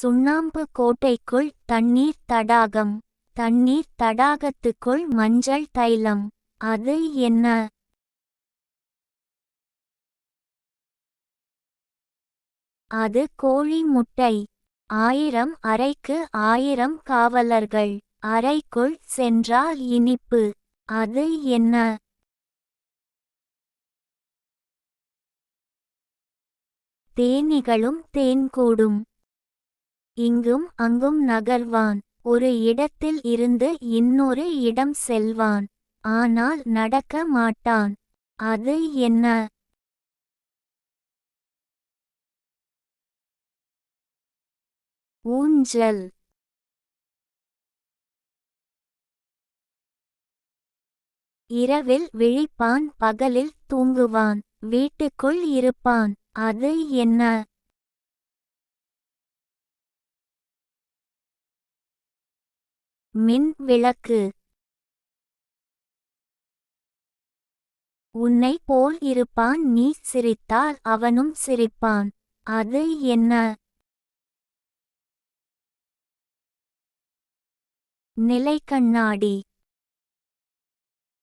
சுண்ணாம்பு கோட்டைக்குள் தண்ணீர் தடாகம். தண்ணீர் தடாகத்துக்குள் மஞ்சள் தைலம். அது என்ன? அது கோழி முட்டை. ஆயிரம் அறைக்கு ஆயிரம் காவலர்கள். அறைக்குள் சென்றால் இனிப்பு. அது என்ன? தேனிகளும் தேன்கூடும் இங்கும் அங்கும் நகர்வான். ஒரு இடத்தில் இருந்து இன்னொரு இடம் செல்வான். ஆனால் நடக்க மாட்டான். அது என்ன? ஊஞ்சல். இரவில் விழிப்பான் பகலில் தூங்குவான். வீட்டுக்குள் இருப்பான். அது என்ன? மின் விளக்கு உன்னை போல் இருப்பான் நீ சிரித்தால் அவனும் சிரிப்பான். அது என்ன? நிலைக்கண்ணாடி.